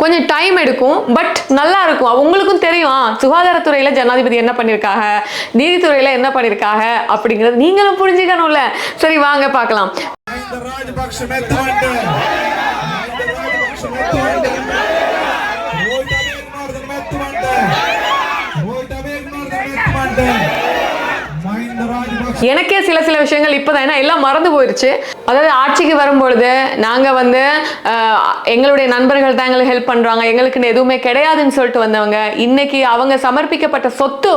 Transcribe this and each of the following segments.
கொஞ்சம் டைம் எடுக்கும் பட் நல்லா இருக்கும் உங்களுக்கும் தெரியும் சுகாதாரத்துறையில் ஜனாதிபதி என்ன பண்ணியிருக்காங்க நீதித்துறையில் என்ன பண்ணியிருக்காங்க அப்படிங்கிறது நீங்களும் புரிஞ்சுக்கணும்ல. சரி வாங்க பார்க்கலாம். எனக்கே சில சில விஷயங்கள் இப்போதான். ஏன்னா எல்லாம் மறந்து போயிருச்சு. அதாவது ஆட்சிக்கு வரும்பொழுது நாங்கள் வந்து எங்களுடைய நண்பர்கள் தான் எங்களுக்கு ஹெல்ப் பண்ணுறாங்க எங்களுக்குன்னு எதுவுமே கிடையாதுன்னு சொல்லிட்டு வந்தவங்க இன்னைக்கு அவங்க சமர்ப்பிக்கப்பட்ட சொத்து.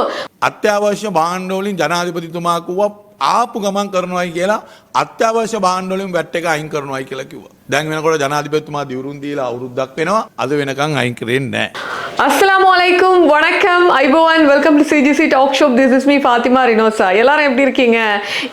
அத்தியாவசிய பாண்டோலின் ஜனாதிபதித்துமாக்குவ ஆப்பு கமம் வாய்க்கலாம் அத்தியாவசிய பாண்டோலையும் வெட்டைக்கு ஐங் கரணும் கிவா දැන් වෙනකොට ජනාධිපතිතුමා දිවුරුම් දීලා අවුරුද්දක් වෙනවා. අද වෙනකන් අයින් කරෙන්නේ නැහැ. அஸ்ஸலாமு அலைக்கும் வணக்கம் ஐபோவான் welcome to CGC talk shop this is me Fathima Rinosa எல்லாரும் எப்படி இருக்கீங்க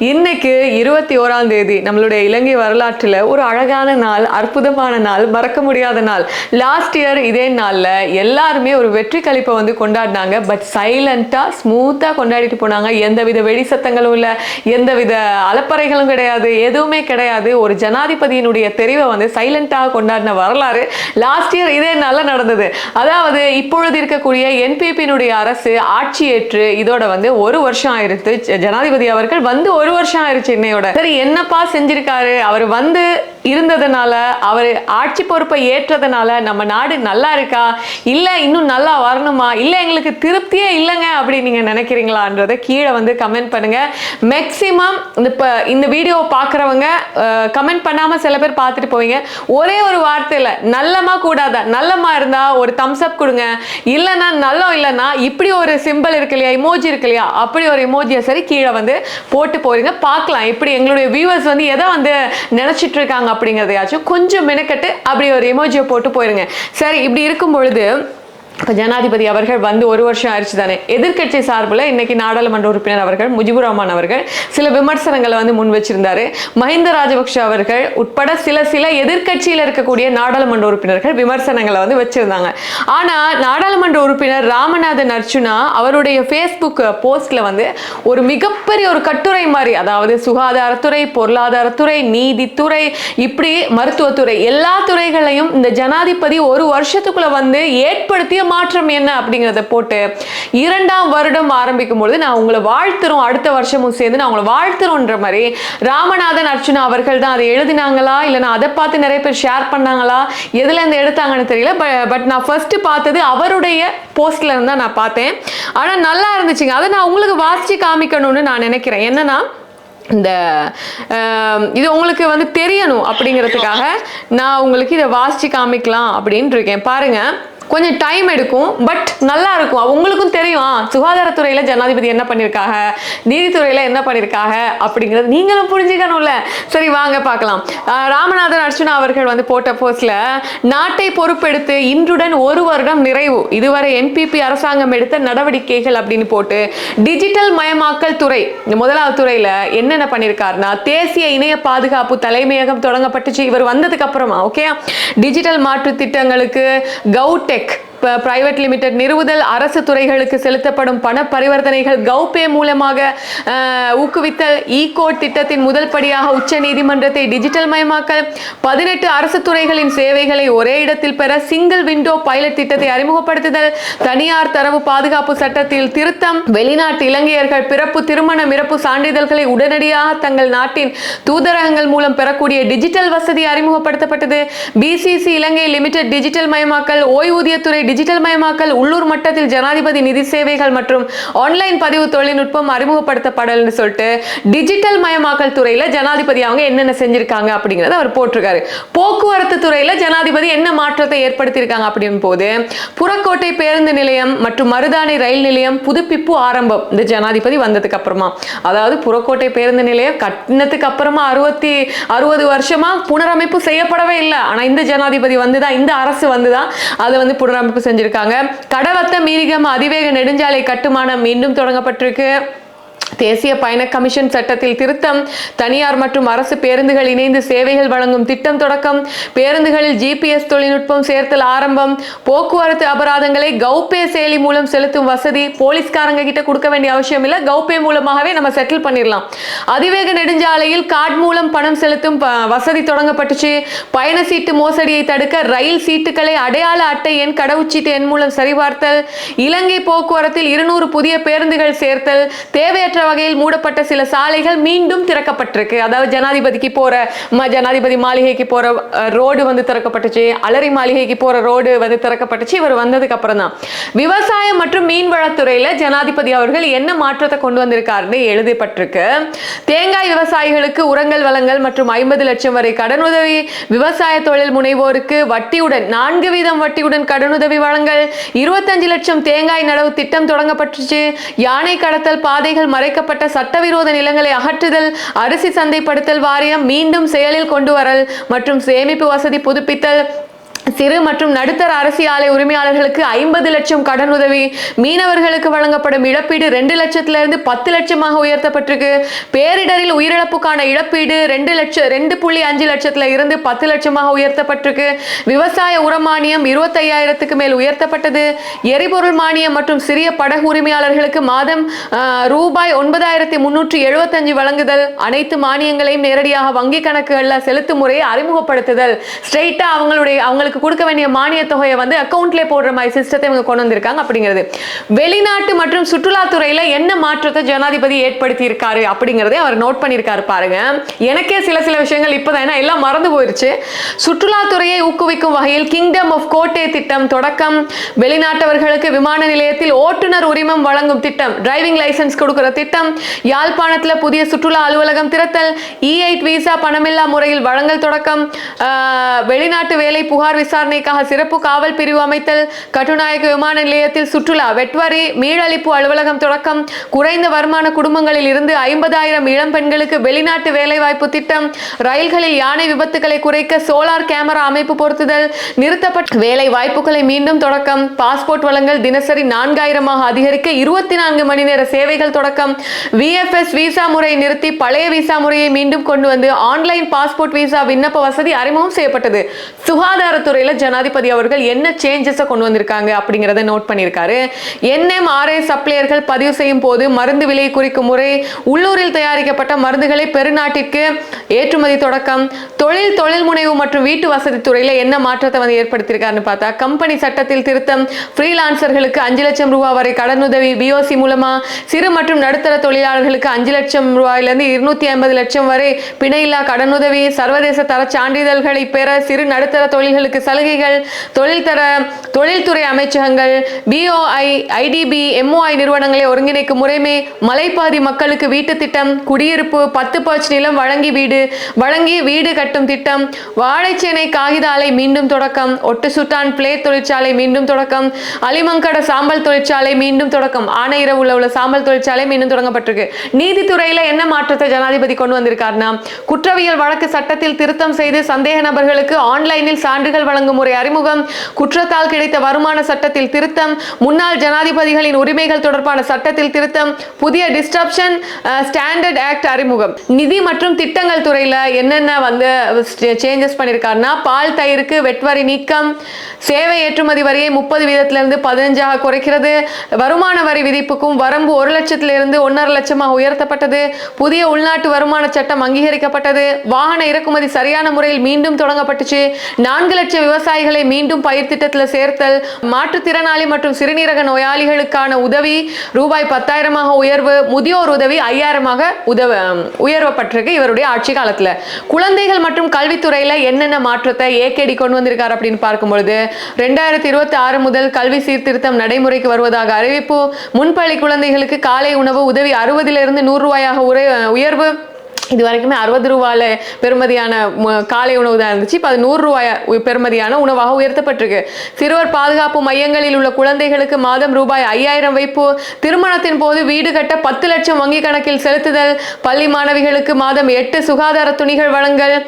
இன்னைக்கு இருபத்தி ஓராம் தேதி நம்மளுடைய இலங்கை வரலாற்றில் ஒரு அழகான நாள் அற்புதமான நாள் மறக்க முடியாத நாள் லாஸ்ட் இயர் இதே நாளில் எல்லாருமே ஒரு வெற்றி கழிப்பை வந்து கொண்டாடினாங்க பட் சைலண்ட்டாக ஸ்மூத்தாக கொண்டாடிட்டு போனாங்க எந்தவித வெடி சத்தங்களும் இல்லை எந்தவித அலப்பறைகளும் கிடையாது எதுவுமே கிடையாது ஒரு ஜனாதிபதியினுடைய தெரிவை வந்து சைலண்டாக கொண்டாடின வரலாறு லாஸ்ட் இயர் இதே நாளில் நடந்தது. அதாவது இப்பொழுது இருக்கக்கூடிய என்பிபியினுடைய அரசு ஆட்சி ஏற்று இதோட வந்து ஒரு வருஷம் ஆயிருச்சு. ஜனாதிபதி அவர்கள் வந்து ஒரு வருஷம் ஆயிருச்சு இன்னையோட. சரி என்னப்பா செஞ்சிருக்காரு? அவர் வந்து இருந்ததுனால அவர் ஆட்சி பொறுப்பை ஏற்றதுனால நம்ம நாடு நல்லா இருக்கா? இல்லை இன்னும் நல்லா வரணுமா? இல்லை எங்களுக்கு திருப்தியே இல்லைங்க அப்படி நீங்கள் நினைக்கிறீங்களான்றத கீழே வந்து கமெண்ட் பண்ணுங்கள் மேக்சிமம் இப்போ இந்த வீடியோ பார்க்குறவங்க கமெண்ட் பண்ணாமல் சில பேர் பார்த்துட்டு போவீங்க. ஒரே ஒரு வார்த்தையில் நல்லமா கூடாதா நல்லமா இருந்தால் ஒரு தம்ஸ் அப் கொடுங்க. இல்லைன்னா நல்லம் இல்லைன்னா இப்படி ஒரு சிம்பிள் இருக்கு இல்லையா இமோஜி இருக்கு இல்லையா அப்படி ஒரு இமோஜியை சரி கீழே வந்து போட்டு போகிறீங்க பார்க்கலாம் இப்படி எங்களுடைய வியூவர்ஸ் வந்து எதை வந்து நினச்சிட்டு இருக்காங்க அப்படிங்கிறதையாச்சும் கொஞ்சம் மெனக்கட்டு அப்படி ஒரு இமோஜியை போட்டு போயிருங்க. சரி இப்படி இருக்கும் பொழுது இப்போ ஜனாதிபதி அவர்கள் வந்து ஒரு வருஷம் ஆயிடுச்சு தானே. எதிர்க்கட்சி சார்பில் இன்னைக்கு நாடாளுமன்ற உறுப்பினர் அவர்கள் முஜிபுர் ரஹ்மான் அவர்கள் சில விமர்சனங்களை வந்து முன் வச்சிருந்தாரு. மஹிந்த ராஜபக்ஷ அவர்கள் உட்பட சில சில எதிர்க்கட்சியில் இருக்கக்கூடிய நாடாளுமன்ற உறுப்பினர்கள் விமர்சனங்களை வந்து வச்சிருந்தாங்க. ஆனால் நாடாளுமன்ற உறுப்பினர் ராமநாதன் அர்ஜுனா அவருடைய ஃபேஸ்புக் போஸ்ட்ல வந்து ஒரு மிகப்பெரிய ஒரு கட்டுரை மாதிரி அதாவது சுகாதாரத்துறை பொருளாதாரத்துறை நீதித்துறை இப்படி மருத்துவத்துறை எல்லா துறைகளையும் இந்த ஜனாதிபதி ஒரு வருஷத்துக்குள்ள வந்து ஏற்படுத்திய மாற்றம் என்ன அப்படிங்கிறத போட்டு இரண்டாம் வருடம் ஆரம்பிக்கும் பொழுது நான் உங்களை வாழ்த்துறோம். அடுத்த வருஷமும் சேர்ந்து நான் உங்களை வாழ்த்துறோன்ற மாதிரி ராமநாதன் அர்ச்சுனா அவர்கள் தான் அதை எழுதினாங்களா? இல்லை நான் அதை பார்த்து நிறைய பேர் ஷேர் பண்ணாங்களா? எதுல இருந்து எடுத்தாங்கன்னு தெரியல. பட் நான் ஃபர்ஸ்ட் பார்த்தது அவருடைய போஸ்ட்ல இருந்தா நான் பார்த்தேன். ஆனா நல்லா இருந்துச்சுங்க. அதை நான் உங்களுக்கு வாசிச்சு காமிக்கணும்னு நான் நினைக்கிறேன். என்னன்னா இந்த இது உங்களுக்கு வந்து தெரியணும் அப்படிங்கிறதுக்காக நான் உங்களுக்கு இதை வாசிச்சு காமிக்கலாம் அப்படின்ட்டு இருக்கேன். பாருங்க. கொஞ்சம் டைம் எடுக்கும் பட் நல்லா இருக்கும் உங்களுக்கும் தெரியும் சுகாதாரத்துறையில் ஜனாதிபதி என்ன பண்ணியிருக்காங்க நீதித்துறையில் என்ன பண்ணியிருக்காங்க அப்படிங்கிறது நீங்களும் புரிஞ்சுக்கணும்ல. சரி வாங்க பார்க்கலாம். ராமநாதன் அர்ச்சுனா அவர்கள் வந்து போட்ட போஸ்ட்ல நாட்டை பொறுப்பெடுத்து இன்றுடன் ஒரு வருடம் நிறைவு. இதுவரை என்பிபி அரசாங்கம் எடுத்த நடவடிக்கைகள் அப்படின்னு போட்டு டிஜிட்டல் மயமாக்கல் துறை இந்த முதலாவது துறையில் என்னென்ன பண்ணியிருக்காருன்னா தேசிய இணைய பாதுகாப்பு தலைமையகம் தொடங்கப்பட்டுச்சு. இவர் வந்ததுக்கு அப்புறமா ஓகே டிஜிட்டல் மாற்று திட்டங்களுக்கு கவுடெக் quick. பிரைவேட் லிமிடெட் நிறுவுதல் அரசு துறைகளுக்கு செலுத்தப்படும் பண பரிவர்த்தனைகள் கௌபே மூலமாக ஊக்குவித்தல் ஈகோட் திட்டத்தின் முதல் படியாக உச்ச நீதிமன்றத்தை டிஜிட்டல் மயமாக்கல். பதினெட்டு அரசு துறைகளின் சேவைகளை ஒரே இடத்தில் பெற சிங்கிள் விண்டோ பைலட் திட்டத்தை அறிமுகப்படுத்துதல். தனியார் தரவு பாதுகாப்பு சட்டத்தில் திருத்தம். வெளிநாட்டு இலங்கையர்கள் பிறப்பு திருமணம் இறப்பு சான்றிதழ்களை உடனடியாக தங்கள் நாட்டின் தூதரகங்கள் மூலம் பெறக்கூடிய டிஜிட்டல் வசதி அறிமுகப்படுத்தப்பட்டது. பிசிசி இலங்கை லிமிடெட் டிஜிட்டல் மயமாக்கல் ஓய்வூதியத்துறை டிஜிட்டல் மயமாக்கல் உள்ளூர் மட்டத்தில் ஜனாதிபதி நிதி சேவைகள் மற்றும் ஆன்லைன் பதிவு தொழில்நுட்பம் அறிமுகப்படுத்தப்படல்னு சொல்லிட்டு டிஜிட்டல் மயமாக்கல் துறையில ஜனாதிபதி அவங்க என்னென்ன செஞ்சிருக்காங்க அப்படிங்கறத அவர் போட்டிருக்காரு. போக்குவரத்து துறையில ஜனாதிபதி என்ன மாற்றத்தை ஏற்படுத்தியிருக்காங்க அப்படின் போது புறக்கோட்டை பேருந்து நிலையம் மற்றும் மருதாணி ரயில் நிலையம் புதுப்பிப்பு ஆரம்பம் இந்த ஜனாதிபதி வந்ததுக்கு அப்புறமா. அதாவது புறக்கோட்டை பேருந்து நிலையம் கட்டினத்துக்கு அப்புறமா அறுபத்தி அறுபது வருஷமா புனரமைப்பு செய்யப்படவே இல்லை. ஆனா இந்த ஜனாதிபதி வந்துதான் இந்த அரசு வந்துதான் அதை வந்து புனரமைப்பு செஞ்சிருக்காங்க. கடவத்த மீரிகம் அதிவேக நெடுஞ்சாலை கட்டுமானம் மீண்டும் தொடங்கப்பட்டிருக்கு. தேசிய பயண கமிஷன் சட்டத்தில் திருத்தம் தனியார் மற்றும் அரசு பேருந்துகள் இணைந்து சேவைகள் வழங்கும் திட்டம் தொடக்கம் பேருந்துகளில் ஜிபிஎஸ் தொழில்நுட்பம் சேர்த்தல் ஆரம்பம் போக்குவரத்து அபராதங்களை கௌபே செயலி மூலம் செலுத்தும் வசதி போலீஸ்காரங்க கிட்ட கொடுக்க வேண்டிய அவசியம் இல்லை கௌபே மூலமாகவே நம்ம செட்டில் பண்ணிடலாம். அதிவேக நெடுஞ்சாலையில் கார்டு மூலம் பணம் செலுத்தும் வசதி தொடங்கப்பட்டுச்சு. பயண சீட்டு மோசடியை தடுக்க ரயில் சீட்டுகளை அடையாள அட்டை எண் கடவுச்சீட்டு எண் மூலம் சரிபார்த்தல் இலங்கை போக்குவரத்தில் இருநூறு புதிய பேருந்துகள் சேர்த்தல் தேவையற்ற வகையில் மூடப்பட்ட சில சாலைகள் மீண்டும் திறக்கப்பட்டிருக்கு. அதாவது ஜனாதிபதிக்கு போற ஜனாதிபதி மாளிகைக்கு போற ரோடு வந்து திறக்கப்பட்டுச்சு. அலரி மாளிகைக்கு போற ரோடு வந்து திறக்கப்பட்டுச்சு. இவர் வந்ததுக்கு அப்புறம் தான் விவசாயம் மற்றும் மீன்வளத்துறையில ஜனாதிபதி அவர்கள் என்ன மாற்றத்தை கொண்டு வந்திருக்காருன்னு எழுதப்பட்டிருக்கு. தேங்காய் விவசாயிகளுக்கு உரங்கள் வளங்கள் மற்றும் ஐம்பது லட்சம் வரை கடனுதவி விவசாய தொழில் முனைவோருக்கு வட்டியுடன் நான்கு வீதம் வட்டியுடன் கடனுதவி வழங்கல் இருபத்தஞ்சு லட்சம் தேங்காய் நடவு திட்டம் தொடங்கப்பட்டுச்சு. யானை கடத்தல் பாதைகள் மறை மறைக்கப்பட்ட சட்டவிரோத நிலங்களை அகற்றுதல் அரிசி சந்தைப்படுத்தல் வாரியம் மீண்டும் செயலில் கொண்டு வரல் மற்றும் சேமிப்பு வசதி புதுப்பித்தல் சிறு மற்றும் நடுத்தர அரசு ஆலை உரிமையாளர்களுக்கு ஐம்பது லட்சம் கடன் உதவி மீனவர்களுக்கு வழங்கப்படும் இழப்பீடு ரெண்டு லட்சத்துல இருந்து பத்து லட்சமாக உயர்த்தப்பட்டிருக்கு. பேரிடரில் உயிரிழப்புக்கான இழப்பீடு ரெண்டு லட்சம் ரெண்டு புள்ளி அஞ்சு லட்சத்துல இருந்து பத்து லட்சமாக உயர்த்தப்பட்டிருக்கு. விவசாய உரமானியம் இருபத்தையாயிரத்துக்கு மேல் உயர்த்தப்பட்டது. எரிபொருள் மானியம் மற்றும் சிறிய படகு உரிமையாளர்களுக்கு மாதம் ரூபாய் ஒன்பதாயிரத்தி முன்னூற்றி எழுபத்தஞ்சு வழங்குதல். அனைத்து மானியங்களையும் நேரடியாக வங்கி கணக்குகளில் செலுத்தும் முறையை அறிமுகப்படுத்துதல். ஸ்ட்ரெயிட்டா அவங்களுடைய அவங்களுக்கு அவங்களுக்கு கொடுக்க வேண்டிய மானிய தொகையை வந்து அக்கௌண்ட்லேயே போடுற மாதிரி சிஸ்டத்தை இவங்க கொண்டு வந்திருக்காங்க. அப்படிங்கிறது. வெளிநாட்டு மற்றும் சுற்றுலாத்துறையில என்ன மாற்றத்தை ஜனாதிபதி ஏற்படுத்தி இருக்காரு அப்படிங்கறதை அவர் நோட் பண்ணியிருக்காரு பாருங்க. எனக்கே சில சில விஷயங்கள் இப்போதான் ஏன்னா எல்லாம் மறந்து போயிருச்சு. சுற்றுலாத்துறையை ஊக்குவிக்கும் வகையில் கிங்டம் ஆஃப் கோட்டை திட்டம் தொடக்கம். வெளிநாட்டவர்களுக்கு விமான நிலையத்தில் ஓட்டுநர் உரிமம் வழங்கும் திட்டம் டிரைவிங் லைசன்ஸ் கொடுக்கிற திட்டம் யாழ்ப்பாணத்தில் புதிய சுற்றுலா அலுவலகம் திறத்தல் இ எயிட் விசா பணமில்லா முறையில் வழங்கல் தொடக்கம் வெளிநாட்டு வேலை புகார் விசாரணைக்காக சிறப்பு காவல் பிரிவு அமைத்தல் கட்டுநாயக்க விமான நிலையத்தில் சுற்றுலா வெட்வரி மீளழிப்பு அலுவலகம் தொடக்கம் குறைந்த வருமான குடும்பங்களில் இருந்து ஐம்பதாயிரம் இளம் பெண்களுக்கு வெளிநாட்டு வேலைவாய்ப்பு திட்டம் ரயில்களில் யானை விபத்துகளை குறைக்க சோலார் கேமரா அமைப்பு பொருத்துதல் நிறுத்தப்பட்ட வேலை வாய்ப்புகளை மீண்டும் தொடக்கம் பாஸ்போர்ட் வழங்கல் தினசரி நான்காயிரமாக அதிகரிக்க இருபத்தி நான்கு மணி நேர சேவைகள் தொடக்கம் விஎஃப்எஸ் விசா முறை நிறுத்தி பழைய விசா முறையை மீண்டும் கொண்டு வந்து ஆன்லைன் பாஸ்போர்ட் விசா விண்ணப்ப வசதி அறிமுகம் செய்யப்பட்டது. சுகாதாரத்துறை முறையில் ஜனாதிபதி அவர்கள் என்ன சேஞ்சஸை கொண்டு வந்திருக்காங்க அப்படிங்கிறத நோட் பண்ணியிருக்காரு. என்எம்ஆர்ஐ சப்ளையர்கள் பதிவு செய்யும் போது மருந்து விலை குறிக்கும் முறை உள்ளூரில் தயாரிக்கப்பட்ட மருந்துகளை பெருநாட்டிற்கு ஏற்றுமதி தொடக்கம். தொழில் தொழில் முனைவு மற்றும் வீட்டு வசதி துறையில் என்ன மாற்றத்தை வந்து ஏற்படுத்தியிருக்காருன்னு பார்த்தா கம்பெனி சட்டத்தில் திருத்தம் ஃப்ரீலான்சர்களுக்கு அஞ்சு லட்சம் ரூபாய் வரை கடனுதவி பிஓசி மூலமா சிறு மற்றும் நடுத்தர தொழிலாளர்களுக்கு அஞ்சு லட்சம் ரூபாயிலிருந்து இருநூத்தி ஐம்பது லட்சம் வரை பிணையில்லா கடனுதவி சர்வதேச தர சான்றிதழ்களை பெற சிறு நடுத்தர தொழில்களுக்கு சலுகைகள் தொழில் தர தொழில்துறை அமைச்சகங்கள் பிஓஐ ஐடிபி எம்ஓஐ நிறுவனங்களை ஒருங்கிணைக்கும் முறைமை மலைப்பாதி மக்களுக்கு வீட்டு திட்டம் குடியிருப்பு பத்து பர்ச் நிலம் வழங்கி வீடு வழங்கி வீடு கட்டும் திட்டம் வாழைச்சேனை காகித ஆலை மீண்டும் தொடக்கம் ஒட்டு சுட்டான் பிளே தொழிற்சாலை மீண்டும் தொடக்கம் அலிமங்கட சாம்பல் தொழிற்சாலை மீண்டும் தொடக்கம் ஆனையிரவுல உள்ள சாம்பல் தொழிற்சாலை மீண்டும் தொடங்கப்பட்டிருக்கு. நீதித்துறையில என்ன மாற்றத்தை ஜனாதிபதி கொண்டு வந்திருக்காருன்னா குற்றவியல் வழக்கு சட்டத்தில் திருத்தம் செய்து சந்தேக நபர்களுக்கு ஆன்லைனில் சான்றுகள் வழங்கும் முறை அறிமுகம். குற்றத்தால் கிடைத்த வருமான சட்டத்தில் திருத்தம் முன்னாள் ஜனாதிபதிகளின் உரிமைகள் தொடர்பான சட்டத்தில் திருத்தம் புதிய டிஸ்ட்ரப்ஷன் ஸ்டாண்டர்ட் ஆக்ட் அறிமுகம். நிதி மற்றும் திட்டங்கள் துறையில் என்னென்ன வந்து சேஞ்சஸ் பண்ணியிருக்காருன்னா பால் தயிருக்கு வெட்வரி நீக்கம் சேவை ஏற்றுமதி வரியை முப்பது வீதத்திலிருந்து பதினஞ்சாக குறைக்கிறது வருமான வரி விதிப்புக்கும் வரம்பு ஒரு லட்சத்திலிருந்து ஒன்றரை லட்சமாக உயர்த்தப்பட்டது புதிய உள்நாட்டு வருமான சட்டம் அங்கீகரிக்கப்பட்டது வாகன இறக்குமதி சரியான முறையில் மீண்டும் தொடங்கப்பட்டுச்சு நான்கு லட்சம் விவசாயிகளை மீண்டும் பயிர் திட்டத்தில் சேர்த்தல் மாற்றுத்திறனாளி மற்றும் சிறுநீரக நோயாளிகளுக்கான உதவி ரூபாய் பத்தாயிரமாக உயர்வு முதியோர் உதவி ஐயாயிரமாக உதவ உயர்வப்பட்டிருக்கு இவருடைய ஆட்சி காலத்தில். குழந்தைகள் மற்றும் கல்வித்துறையில் என்னென்ன மாற்றத்தை ஏகேடி கொண்டு வந்திருக்கார் அப்படின்னு பார்க்கும் பொழுது ரெண்டாயிரத்தி இருபத்தி ஆறு முதல் கல்வி சீர்திருத்தம் நடைமுறைக்கு வருவதாக அறிவிப்பு முன்பள்ளி குழந்தைகளுக்கு காலை உணவு உதவி அறுபதிலிருந்து நூறு ரூபாயாக உரை- உயர்வு இது வரைக்குமே அறுபது ரூபாயில பெறுமதியான ம- காலை உணவு தான் இருந்துச்சு. இப்போ அது நூறு ரூபாய் பெறுமதியான உணவாக உயர்த்தப்பட்டிருக்கு. சிறுவர் பாதுகாப்பு மையங்களில் உள்ள குழந்தைகளுக்கு மாதம் ரூபாய் ஐயாயிரம் வைப்பு திருமணத்தின் போது வீடு கட்ட பத்து லட்சம் வங்கி கணக்கில் செலுத்துதல் பள்ளி மாணவிகளுக்கு மாதம் எட்டு சுகாதார துணிகள் வழங்கல்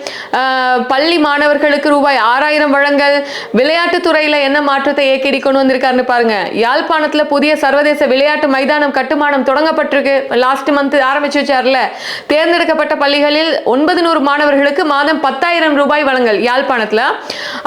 பள்ளி மாணவர்களுக்கு ரூபாய் ஆறாயிரம் வழங்கல் விளையாட்டுத் துறையில என்ன மாற்றத்தை ஏக்கடி கொண்டு வந்திருக்காருன்னு பாருங்க. யாழ்ப்பாணத்துல புதிய சர்வதேச விளையாட்டு மைதானம் கட்டுமானம் தொடங்கப்பட்டிருக்கு. லாஸ்ட் மந்த் ஆரம்பிச்சு வச்சார்ல. தேர்ந்தெடுக்கப்பட்ட பள்ளிகளில் ஒன்பது நூறு மாணவர்களுக்கு மாதம் பத்தாயிரம் ரூபாய் வழங்கல் யாழ்ப்பாணத்தில்.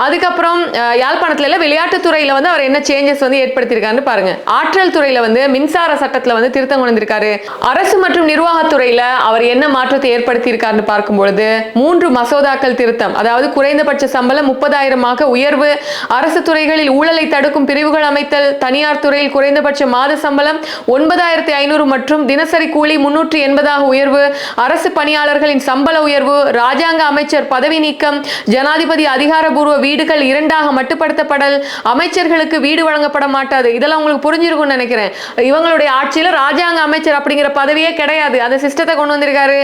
அதுக்கப்புறம் யாழ்ப்பாணத்தில் யாழ்ப்பாணத்துல இல்ல விளையாட்டுத் துறையில வந்து அவர் என்ன சேஞ்சஸ் வந்து ஏற்படுத்தியிருக்காருன்னு பாருங்க. ஆற்றல் துறையில் வந்து மின்சார சட்டத்தில் வந்து திருத்தம் கொண்டு வந்திருக்காரு அரசு மற்றும் நிர்வாகத்துறையில் அவர் என்ன மாற்றத்தை ஏற்படுத்தியிருக்காருன்னு பார்க்கும் பொழுது மூன்று மசோதாக்கள் திருத்தம் அதாவது குறைந்தபட்ச சம்பளம் முப்பதாயிரமாக உயர்வு அரசு துறைகளில் ஊழலை தடுக்கும் பிரிவுகள் அமைத்தல் தனியார் துறையில் குறைந்தபட்ச மாத சம்பளம் ஒன்பதாயிரத்தி ஐநூறு மற்றும் தினசரி கூலி முன்னூற்றி எண்பதாக உயர்வு அரசு பணி பணியாளர்களின் சம்பள உயர்வு ராஜாங்க அமைச்சர் பதவி நீக்கம் ஜனாதிபதி அதிகாரபூர்வ வீடுகள் இரண்டாக மட்டுப்படுத்தப்படல் அமைச்சர்களுக்கு வீடு வழங்கப்பட மாட்டாது. இதெல்லாம் உங்களுக்கு புரிஞ்சிருக்கும்னு நினைக்கிறேன். இவங்களுடைய ஆட்சியில் ராஜாங்க அமைச்சர் அப்படிங்கிற பதவியே கிடையாது. அந்த சிஸ்டத்தை கொண்டு வந்திருக்காரு.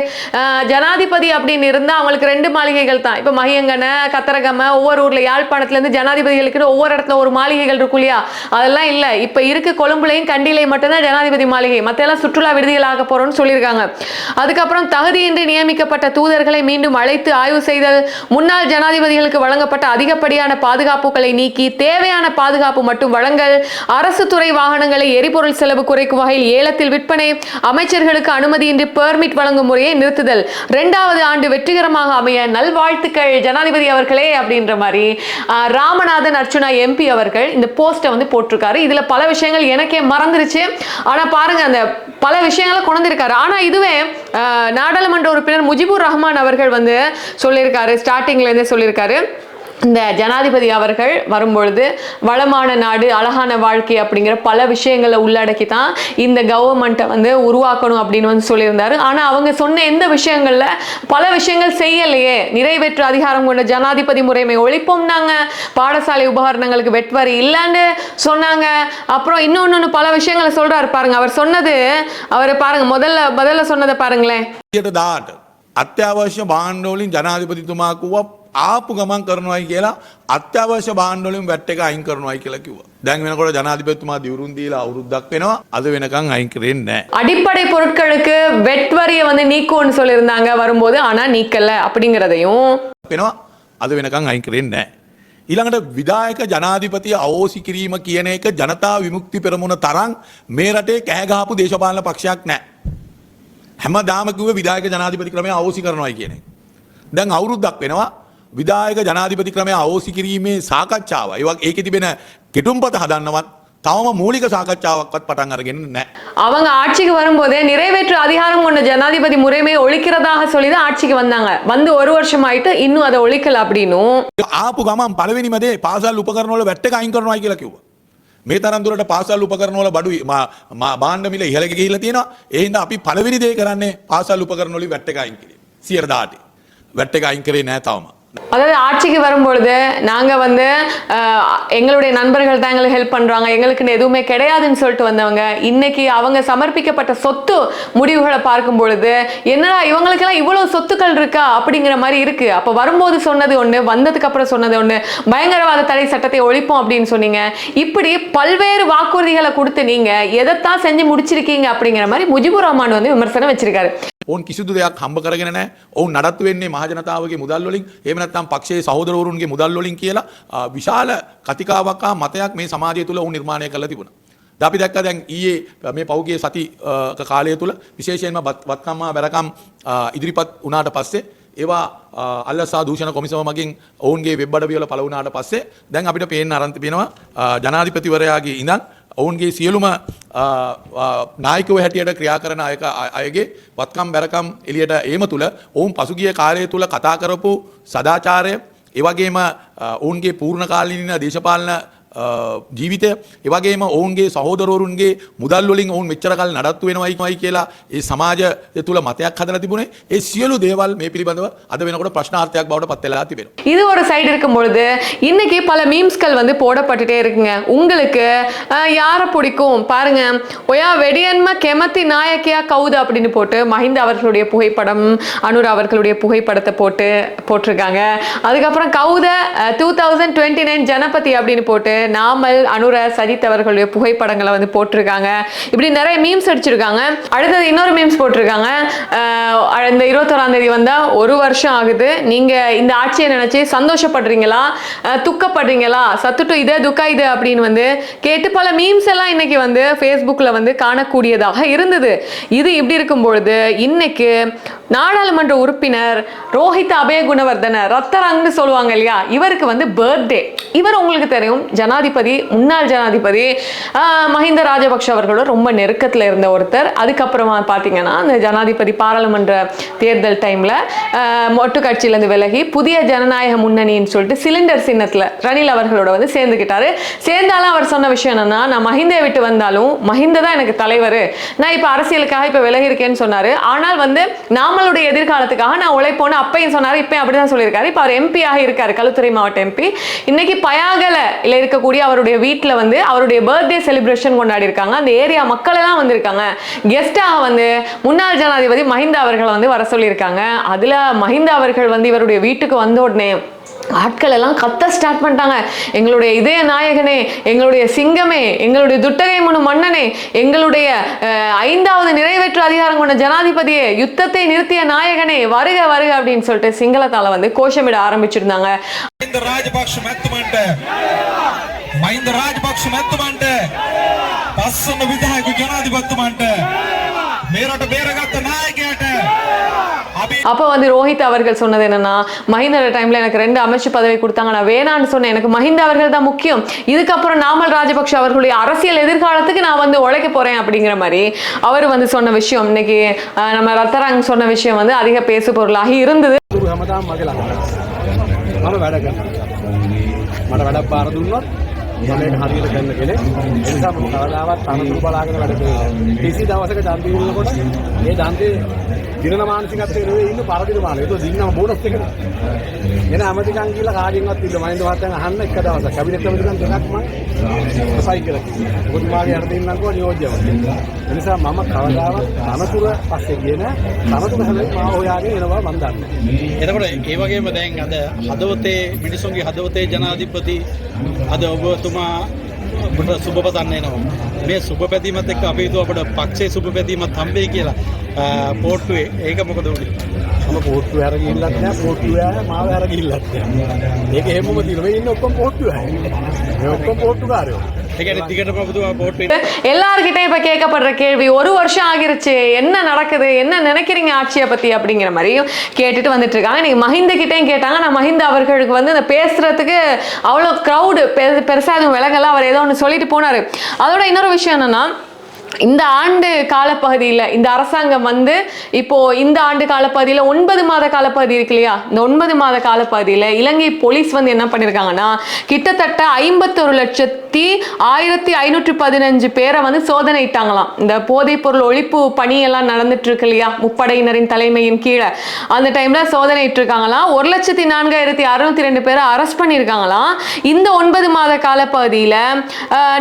ஜனாதிபதி அப்படின்னு இருந்தால் அவங்களுக்கு ரெண்டு மாளிகைகள் தான். இப்ப மகியங்கன கத்தரகம ஒவ்வொரு ஊரில் யாழ்ப்பாணத்துலேருந்து ஜனாதிபதிகளுக்கு ஒவ்வொரு இடத்துல ஒரு மாளிகைகள் இருக்கும் இல்லையா? அதெல்லாம் இல்ல. இப்ப இருக்கு கொழும்புலையும் கண்டிலையும் மட்டும்தான் ஜனாதிபதி மாளிகை. மத்த எல்லாம் சுற்றுலா விடுதிகள் ஆக போறோம்னு சொல்லியிருக்காங்க. அதுக்கப்புறம் தகுதியின்றி நியமிக்கப்பட்ட தூதர்களை மீண்டும் அழைத்து ஆய்வு செய்தல் முன்னாள் ஜனாதிபதிகளுக்கு வழங்கப்பட்ட அதிகப்படியான பாதுகாப்புகளை நீக்கி தேவையான பாதுகாப்பு மட்டும் வழங்கல் அரசு துறை வாகனங்களை எரிபொருள் செலவு குறைக்கும் வகையில் ஏலத்தில் விற்பனை அமைச்சர்களுக்கு அனுமதியின்றி பெர்மிட் வழங்கும் முறையை நிறுத்துதல். இரண்டாவது ஆண்டு வெற்றிகரமாக அமைய நல்வாழ்த்துக்கள் ஜனாதிபதி அவர்களே அப்படின்ற மாதிரி ராமநாதன் அர்ச்சுனா எம்பி அவர்கள் இந்த போஸ்ட்டை வந்து போட்டிருக்காரு. இதுல பல விஷயங்கள் எனக்கே மறந்துருச்சு. ஆனா பாருங்க அந்த பல விஷயங்களை கொண்டிருக்காரு ஆனால் இதுவே நாடாளுமன்ற உறுப்பினர் முஜிபுர் ரஹ்மான் அவர்கள் வந்து சொல்லியிருக்காரு ஸ்டார்டிங்லேருந்தே சொல்லியிருக்காரு. இந்த ஜனாதிபதி அவர்கள் வரும்பொழுது வளமான நாடு அழகான வாழ்க்கை அப்படிங்கிற பல விஷயங்களை உள்ளடக்கி தான் இந்த கவர்மெண்ட்டை வந்து உருவாக்கணும் அப்படின்னு வந்து சொல்லியிருந்தாரு. ஆனால் அவங்க சொன்ன எந்த விஷயங்களில் பல விஷயங்கள் செய்யலையே. நிறைவேற்று அதிகாரம் கொண்ட ஜனாதிபதி முறைமை ஒழிப்போம்னாங்க பாடசாலை உபகரணங்களுக்கு வெட்வரி இல்லைன்னு சொன்னாங்க. அப்புறம் இன்னொன்று பல விஷயங்களை சொல்றாரு பாருங்க. அவர் சொன்னது அவர் பாருங்க முதல்ல முதல்ல சொன்னதை பாருங்களேன். அத்தியாவசியம் பாண்டோலின் ஜனாதிபதி துமாக்குவா ආපු ගමන් කරනවයි කියලා අත්‍යවශ්‍ය බාණ්ඩෝලින් වැට් එක අයින් කරනවයි කියලා කිව්වා. දැන් වෙනකොට ජනාධිපතිතුමා දිවුරුම් දීලා අවුරුද්දක් වෙනවා. අද වෙනකන් අයින් කරෙන්නේ නැහැ. அடிப்படை பொருட்களுக்கு வெட் வரியை வந்து நீக்கும்னு சொல்லியிருந்தாங்க வரும்போது ஆனா நீக்கல அப்படிங்கிறதையும் වෙනවා අද වෙනකං අයින් කරෙන්නේ නැහැ. ඊළඟට විදායක ජනාධිපතිය අවෝසි කිරීම කියන එක ජනතා විමුක්ති පෙරමුණ තරම් මේ රටේ කෑගහපු දේශපාලන පක්ෂයක් නැහැ. හැමදාම කිව්වේ විදායක ජනාධිපති ක්‍රමය අවෝසි කරනවා කියන එක. දැන් අවුරුද්දක් වෙනවා විදායක ජනාධිපති ක්‍රමය අවෝසි කිරීමේ සාකච්ඡාව. ඒ වගේ ඒකේ තිබෙන කෙටුම්පත හදන්නවත් තවම මූලික සාකච්ඡාවක්වත් පටන් අරගෙන නැහැ. அவங்க ஆட்சிக்கு வரும்போதே நிறைவேற்று அதிகாரம் கொண்ட ஜனாதிபதி முறைமையை ஒழிக்கிறதாக சொல்லி தான் ஆட்சிக்கு வந்தாங்க வந்து ஒரு வருஷம் ஆயிட்டு இன்னும் அதை ஒழிக்கல அப்படின்னும் ආපු ගමන් පළවෙනිම දේ පාසල් උපකරණවල වැට් එක අයින් කරනවා කියලා කිව්වා. මේ තරම් දුරට පාසල් උපකරණවල බඩු මා- මා- භාණ්ඩ මිල ඉහළ ගිහිල්ලා තියෙනවා. ඒ හින්දා අපි පළවෙනි දේ කරන්නේ පාසල් උපකරණ වලින් වැට් එක අයින් කිරීම. 118. වැට් එක අයින් කරේ නැහැ තාම. அதாவது ஆட்சிக்கு வரும்பொழுது நாங்க வந்து எங்களுடைய நண்பர்கள் தான் எங்களுக்கு ஹெல்ப் பண்றாங்க. எங்களுக்குன்னு எதுவுமே கிடையாதுன்னு சொல்லிட்டு வந்தவங்க இன்னைக்கு அவங்க சமர்ப்பிக்கப்பட்ட சொத்து முடிவுகளை பார்க்கும் பொழுது என்னடா இவங்களுக்கெல்லாம் இவ்வளவு சொத்துக்கள் இருக்கா அப்படிங்கிற மாதிரி இருக்கு. அப்ப வரும்போது சொன்னது ஒண்ணு வந்ததுக்கு அப்புறம் சொன்னது ஒண்ணு பயங்கரவாத தடை சட்டத்தை ஒழிப்போம் அப்படின்னு சொன்னீங்க. இப்படி பல்வேறு வாக்குறுதிகளை கொடுத்து நீங்க எதைத்தான் செஞ்சு முடிச்சிருக்கீங்க அப்படிங்கிற மாதிரி முஜிபுர் ரஹ்மான் வந்து விமர்சனம் வச்சிருக்காரு. ඔවුන් කිසිදු දෙයක් හම්බ කරගෙන නැහැ. ඔවුන් නඩත්තු වෙන්නේ මහජනතාවගේ මුදල් වලින්, එහෙම නැත්නම් පක්ෂයේ සහෝදරවරුන්ගේ මුදල් වලින් කියලා ආ, විශාල කතිකාවක් හා මතයක් මේ සමාජය තුළ ඔවුන් නිර්මාණය කරලා තිබුණා. ද අපි දැක්ක දැන් ඊයේ මේ පෞගේ සති අ, ක කාලය තුළ විශේෂයෙන්ම බත්- වත්කම් හා බැරකම් අ, ඉදිරිපත් වුණාට පස්සේ ඒවා අ, අල්ලසා දූෂණ කොමිසම මගින් ඔවුන්ගේ වෙබ් අඩවිවල පළ වුණාට පස්සේ දැන් අපිට පේන්න අරන් තිබෙනවා අ, ජනාධිපතිවරයාගේ ඉඳන් ඔවුන්ගේ සියලුම අ, අ, නායකව හැටියට ක්‍රියා කරන අයක අය- අයගේ වත්කම් බැරකම් එලියට ඒම තුළ ඔවුන් පසුගිය කාලය තුළ කතා කරපු සදාචාරය ඒවගේම ඔවුන්ගේ පූර්ණ කාලීන දේශපාලන ජීවිතය ඒවගේම ඔවුන්ගේ සහෝදරවරුන්ගේ මුදල්වලින් ඔවුන් මෙච්චරකල් නඩත්තු වෙනවයිමයි කියලා ඒ සමාජය තුළ මතයක් හදලා තිබුණේ ඒ සියලු දේවල් මේ පිළිබඳව අද වෙනකොට ප්‍රශ්නාර්ථයක් බවට පත්වෙලා තිබෙනවා. இது ஒரு சைடு இருக்கும் பொழுது இன்னைக்கு பல மீம்ஸ்கள் வந்து போடப்பட்டுட்டே இருக்குங்க உங்களுக்கு அஹ், யாரை பிடிக்கும் பாருங்க ஒயா வெடியன்ம கெமத்தி நாயக்கியா கவுது அப்படின்னு போட்டு மஹிந்த அவர்களுடைய புகைப்படம் அனுர் அவர்களுடைய புகைப்படத்தை போட்டு போட்டிருக்காங்க அதுக்கப்புறம் கவுத டூ தௌசண்ட் டுவெண்ட்டி நைன் ஜனபதி அப்படின்னு போட்டு நாமல் அனுர சஜித் அவர்களுடைய புகைப்படங்களை வந்து போட்டிருக்காங்க. இப்படி நிறைய மீம்ஸ் அடிச்சிருக்காங்க. அடுத்தது இன்னொரு மீம்ஸ் போட்டிருக்காங்க. இந்த இருபத்தோராம் தேதி வந்தா ஒரு வருஷம் ஆகுது. நீங்க இந்த ஆட்சியை நினைச்சு சந்தோஷப்படுறீங்களா? துக்கப்படுறீங்களா? சத்துட்டு இது துக்கா இது அப்படின்னு வந்து கேட்டு பல மீம்ஸ் எல்லாம் இன்னைக்கு வந்து ஃபேஸ்புக்கில் வந்து காணக்கூடியதாக இருந்தது. இது இப்படி இருக்கும் பொழுது இன்னைக்கு நாடாளுமன்ற உறுப்பினர் ரோஹித் அபய குணவர்தன ரத்தரங்னு சொல்லுவாங்க இல்லையா? இவருக்கு வந்து பர்த்டே இவர் உங்களுக்கு தெரியும் ஜனாதிபதி முன்னாள் ஜனாதிபதி மஹிந்த ராஜபக்ஷ அவர்களோட ரொம்ப நெருக்கத்தில் இருந்த ஒருத்தர். அதுக்கப்புறமா பார்த்தீங்கன்னா அந்த ஜனாதிபதி பாராளுமன்ற தேர்தல் டைமில் மொட்டு கட்சியிலேருந்து விலகி புதிய ஜனநாயக முன்னணின்னு சொல்லிட்டு சிலிண்டர் சின்னத்தில் ரணில் அவர்களோட வந்து சேர்ந்துக்கிட்டாரு சேர்ந்தாலும் அவர் சொன்ன விஷயம் என்னன்னா நான் மஹிந்தை விட்டு வந்தாலும் மஹிந்த தான் எனக்கு தலைவர். நான் இப்போ அரசியலுக்காக இப்போ விலகி இருக்கேன்னு சொன்னாரு. ஆனால் வந்து நாமளுடைய எதிர்காலத்துக்காக நான் உழைப்போன்னு அப்பையும் சொன்னாரு. இப்பயும் அப்படிதான் சொல்லியிருக்காரு. இப்போ அவர் எம்பி ஆகி இருக்காரு. களுத்துறை மாவட்ட எம்பி இன்னைக்கு பயாகல இல்லை இருக்க இருக்கக்கூடிய அவருடைய வீட்டில் வந்து அவருடைய பர்த்டே செலிப்ரேஷன் கொண்டாடி இருக்காங்க அந்த ஏரியா மக்கள் எல்லாம் வந்திருக்காங்க கெஸ்டாக வந்து முன்னாள் ஜனாதிபதி மஹிந்தா அவர்களை வந்து வர சொல்லியிருக்காங்க. அதில் மஹிந்தா அவர்கள் வந்து இவருடைய வீட்டுக்கு வந்த உடனே ஆட்கள் எல்லாம் கத்த ஸ்டார்ட் பண்ணிட்டாங்க. எங்களுடைய இதய நாயகனே எங்களுடைய சிங்கமே எங்களுடைய துட்டகை முனு மன்னனே எங்களுடைய ஐந்தாவது நிறைவேற்று அதிகாரம் கொண்ட ஜனாதிபதியே யுத்தத்தை நிறுத்திய நாயகனே வருக வருக அப்படின்னு சொல்லிட்டு சிங்களத்தால வந்து கோஷமிட ஆரம்பிச்சிருந்தாங்க. இந்த ராஜபக்ஷ මහින්ද රාජපක්ෂ මැතිතුමන්ට පස්සන විදායක ජනාධිපතිතුමන්ට මේ රට බේරගත්ත නායකයාට අපි அப்போ வந்து ரோஹித் அவர்கள் சொன்னது என்னன்னா மஹிந்த டைம்ல எனக்கு ரெண்டு அமைச்சு பதவி கொடுத்தாங்க நான் வேணான்னு சொன்னேன் எனக்கு மஹிந்த அவர்கள் தான் முக்கியம் இதுக்கப்புறம் நாமல் ராஜபக்ஷ அவர்களுடைய அரசியல் எதிர்காலத்துக்கு நான் வந்து உழைக்க போறேன் அப்படிங்கிற மாதிரி அவர் வந்து சொன்ன விஷயம் இன்னைக்கு அஹ், நம்ம ரத்தராங் சொன்ன விஷயம் வந்து அதிக பேசு பொருளாகி இருந்தது දුරු හැමදාම මගේ ළඟ. මම වැඩ කරනවා. මට වැඩක් පාර දුන්නොත් මම ඒක හරියට කරන්න කෙනෙක්. ඒ නිසා මම කවදාවත් තනතුරු බලාගෙන වැඩ කරන්නේ. කිසි දවසක දන් දීනකොට ඒ දන්තේ දිනන මානසිකත්වයේ නෙවෙයි ඉන්න පරදින මාන. ඒක දින්නම බෝනස් එකනේ. එන අමතිකන් කියලා කාගෙන්වත් ඉන්න මහින්ද මහත්තයන් අහන්න එක දවසක් කැබිනට් කමිටුකන් දෙකක් මම ප්‍රසයි කියලා කිව්වා. ඔබතුමාගේ යට දෙන්නම්කෝ නියෝජ්‍යව. ඒ නිසා මම කවදාවත් තනතුර පස්සේ ගියේ නෑ. තනතුර හැබැයි මාව හොයාගෙන එනවා මම දන්නේ. එතකොට ඒ වගේම දැන් අද හදවතේ මිනිසුන්ගේ හදවතේ ජනාධිපති අද ඔබතුමා ඔබට සුබ පතන්න එනවා. මේ සුබ පැතීමත් එක්ක අපි හිතුවා අපිට පක්ෂයේ සුබ පැතීමත් හම්බෙයි කියලා අ, පෝට්ටුවේ ඒක මොකද උනේ? මම පෝට්ටු හැර ගිහිල්ලත් නෑ පෝට්ටු ඈ මාව හැර ගිහිල්ලත් නෑ මේක හැමෝම තියෙනවා මේ ඉන්න ඔක්කොම පෝට්ටු ඈ මේ ඔක්කොම පෝට්ටුකාරයෝ ඒ කියන්නේ දිගටම ඔබතුමා පෝට්ටුවේ எல்லார்கிட்டயும் இப்ப கேட்கப்படுற கேள்வி ஒரு வருஷம் ஆகிருச்சு என்ன நடக்குது என்ன நினைக்கிறீங்க ஆட்சியை பத்தி அப்படிங்கிற மாதிரியும் கேட்டுட்டு வந்துட்டு இருக்காங்க நீங்க மஹிந்த கிட்டயும் கேட்டாங்க நான் மஹிந்த அவர்களுக்கு வந்து இந்த பேசுறதுக்கு அவ்வளோ க்ரௌடு பெருசா எதுவும் விலங்கெல்லாம் அவர் ஏதோ ஒன்று சொல்லிட்டு போனாரு அதோட இன்னொரு விஷயம் என்னன்னா இந்த ஆண்டு காலப்பகுதியில் இந்த அரசாங்கம் வந்து இப்போ இந்த ஆண்டு காலப்பகுதியில் ஒன்பது மாத காலப்பகுதி இருக்கு இல்லையா? இந்த ஒன்பது மாத காலப்பகுதியில் இலங்கை போலீஸ் வந்து என்ன பண்ணியிருக்காங்கன்னா கிட்டத்தட்ட ஐம்பத்தொரு லட்சத்தி ஆயிரத்தி ஐநூற்றி பதினஞ்சு பேரை வந்து சோதனையிட்டாங்களாம். இந்த போதைப்பொருள் ஒழிப்பு பணியெல்லாம் நடந்துட்டு இருக்கு இல்லையா? முப்படையினரின் தலைமையின் கீழே. அந்த டைம்ல சோதனையிட்டு இருக்காங்களாம் ஒரு லட்சத்தி நான்காயிரத்தி அறுநூத்தி ரெண்டு பேரை அரெஸ்ட் பண்ணியிருக்காங்களாம் இந்த ஒன்பது மாத காலப்பகுதியில்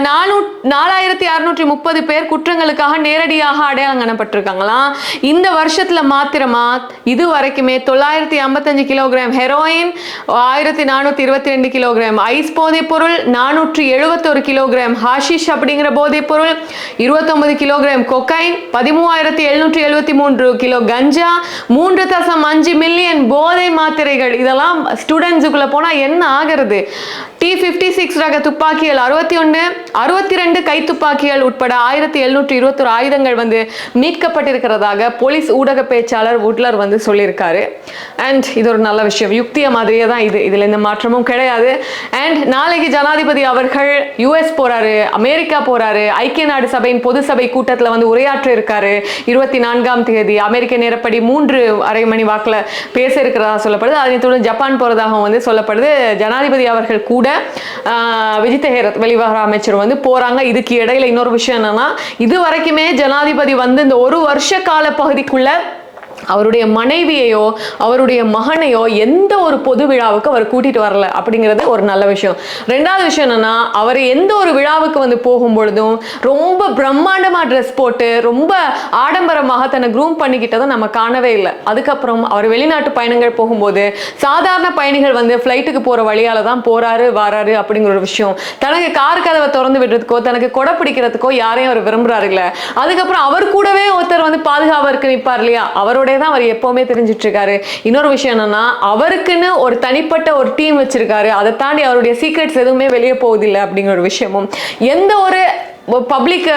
நானூ நாலாயிரத்தி அறுநூற்றி முப்பது பேர் குற்றங்களுக்காக நேரடியாக அடையாளம் காணப்பட்டிருக்காங்களாம் இந்த வருஷத்தில் மாத்திரமா இது வரைக்குமே தொள்ளாயிரத்தி ஐம்பத்தஞ்சு கிலோகிராம் ஹெரோயின் ஆயிரத்தி நானூற்றி இருபத்தி ரெண்டு கிலோகிராம் ஐஸ் போதைப் பொருள் நானூற்றி எழுபத்தொரு கிலோகிராம் ஹாஷிஷ் அப்படிங்கிற போதைப் பொருள் இருபத்தொன்பது கிலோகிராம் கொக்கைன் பதிமூவாயிரத்தி எழுநூற்றி எழுபத்தி மூன்று கிலோ கஞ்சா மூன்று தசம் அஞ்சு மில்லியன் போதை மாத்திரைகள். இதெல்லாம் ஸ்டூடெண்ட்ஸுக்குள்ளே போனால் என்ன ஆகிறது? டி ஃபிஃப்டி சிக்ஸ் ரக துப்பாக்கிகள் அறுபத்தி ஒன்று அறுபத்தி ரெண்டு கை துப்பாக்கிகள் உட்பட ஆயிரத்தி எழுநூற்றி இருபத்தொரு ஆயுதங்கள் வந்து மீட்கப்பட்டிருக்கிறதாக போலீஸ் ஊடக பேச்சாளர் உட்லர் வந்து சொல்லியிருக்காரு. அண்ட் இது ஒரு நல்ல விஷயம். யுக்திய மாதிரியே தான் இது. இதில் எந்த மாற்றமும் கிடையாது. அண்ட் நாளைக்கு ஜனாதிபதி அவர்கள் யுஎஸ் போறாரு அமெரிக்கா போறாரு ஐக்கிய நாடு சபையின் பொது சபை கூட்டத்தில் வந்து உரையாற்ற இருக்காரு இருபத்தி நான்காம் தேதி அமெரிக்க நேரப்படி மூன்று அரை மணி வாக்கில் பேச இருக்கிறதா சொல்லப்படுது. அதனை தொடர்ந்து ஜப்பான் போறதாகவும் வந்து சொல்லப்படுது. ஜனாதிபதி அவர்கள் கூட கூட ஆஹ், ஹேரத் வெளிவகார அமைச்சர் வந்து போறாங்க. இதுக்கு இடையில இன்னொரு விஷயம் என்னன்னா இது வரைக்குமே ஜனாதிபதி வந்து இந்த ஒரு வருஷ கால பகுதிக்குள்ள அவருடைய மனைவியையோ அவருடைய மகனையோ எந்த ஒரு பொது விழாவுக்கு அவர் கூட்டிட்டு வரல அப்படிங்கிறது ஒரு நல்ல விஷயம். ரெண்டாவது விஷயம் என்னன்னா அவர் எந்த ஒரு விழாவுக்கு வந்து போகும் பொழுதும் ரொம்ப பிரம்மாண்டமா ட்ரெஸ் போட்டு ரொம்ப ஆடம்பரமாக தன்னை க்ரூம் பண்ணிக்கிட்டதை நம்ம காணவே இல்லை. அதுக்கப்புறம் அவர் வெளிநாட்டு பயணங்கள் போகும்போது சாதாரண பயணிகள் வந்து ஃப்ளைட்டுக்கு போற வழியால தான் போறாரு வராரு அப்படிங்கிற ஒரு விஷயம். தனக்கு கார் கதவை திறந்து விடுறதுக்கோ தனக்கு கொடை பிடிக்கிறதுக்கோ யாரையும் அவர் விரும்புறாரு இல்லை. அதுக்கப்புறம் அவர் கூடவே ஒருத்தர் வந்து பாதுகாவருக்கு நிற்பார் இல்லையா? அவருடைய அவரோட தான் அவர் எப்பவுமே தெரிஞ்சிட்டு இருக்காரு இன்னொரு விஷயம் என்னன்னா அவருக்குன்னு ஒரு தனிப்பட்ட ஒரு டீம் வச்சிருக்காரு. அதை தாண்டி அவருடைய சீக்ரெட்ஸ் எதுவுமே வெளியே போவதில்லை அப்படிங்கிற ஒரு விஷயமும். எந்த ஒரு பப்ளிக்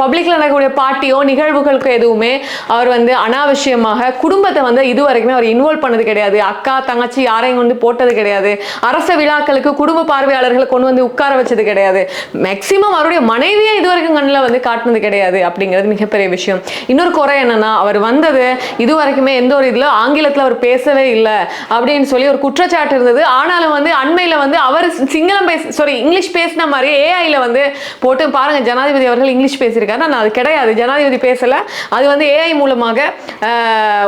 பப்ளிக்கில் நடக்கக்கூடிய பார்ட்டியோ நிகழ்வுகளுக்கு எதுவுமே அவர் வந்து அனாவசியமாக குடும்பத்தை வந்து இது வரைக்குமே அவர் இன்வால்வ் பண்ணது கிடையாது. அக்கா தங்கச்சி யாரையும் வந்து போட்டது கிடையாது. அரச விழாக்களுக்கு குடும்ப பார்வையாளர்களை கொண்டு வந்து உட்கார வச்சது கிடையாது. மேக்சிமம் அவருடைய மனைவியை இது வரைக்கும் கண்ணில் வந்து காட்டினது கிடையாது அப்படிங்கிறது மிகப்பெரிய விஷயம். இன்னொரு குறை என்னன்னா அவர் வந்தது இது வரைக்குமே எந்த ஒரு இதில் ஆங்கிலத்தில் அவர் பேசவே இல்லை அப்படின்னு சொல்லி ஒரு குற்றச்சாட்டு இருந்தது. ஆனாலும் வந்து அண்மையில் வந்து அவர் சிங்களம் பேச சாரி இங்கிலீஷ் பேசின மாதிரி ஏஐயில் வந்து போட்டு பாருங்க ஜனாதிபதி அவர்கள் இங்கிலீஷ் பேசியிருக்காரு. ஆனால் அது கிடையாது. ஜனாதிபதி பேசலை. அது வந்து ஏஐ மூலமாக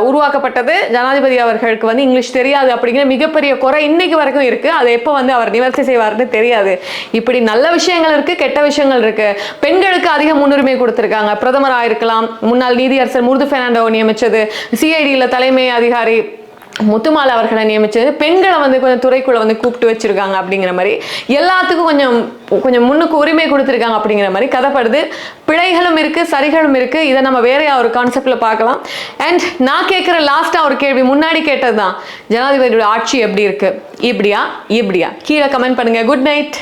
உருவாக்கப்பட்டது. ஜனாதிபதி அவர்களுக்கு வந்து இங்கிலீஷ் தெரியாது அப்படிங்கிற மிகப்பெரிய குறை இன்னைக்கு வரைக்கும் இருக்கு. அதை எப்போ வந்து அவர் நிவர்த்தி செய்வார்னு தெரியாது. இப்படி நல்ல விஷயங்கள் இருக்கு கெட்ட விஷயங்கள் இருக்கு. பெண்களுக்கு அதிக முன்னுரிமை கொடுத்துருக்காங்க. பிரதமராக இருக்கலாம் முன்னாள் நீதியரசர் முருது பெர்னாண்டோ நியமிச்சது. சிஐடியில் தலைமை அதிகாரி முத்துமால் அவர்களை நியமிச்சது. பெண்களை வந்து கொஞ்சம் துறைக்குள்ள வந்து கூப்பிட்டு வச்சிருக்காங்க அப்படிங்கிற மாதிரி. எல்லாத்துக்கும் கொஞ்சம் கொஞ்சம் முன்னுக்கு உரிமை கொடுத்துருக்காங்க அப்படிங்கிற மாதிரி கதைப்படுது. பிழைகளும் இருக்கு சரிகளும் இருக்கு. இதை நம்ம வேறையா ஒரு கான்செப்ட்ல பார்க்கலாம். அண்ட் நான் கேட்குற லாஸ்டா ஒரு கேள்வி முன்னாடி கேட்டது தான் ஜனாதிபதியோட ஆட்சி எப்படி இருக்கு? இப்படியா? இப்படியா? கீழே கமெண்ட் பண்ணுங்க. Good night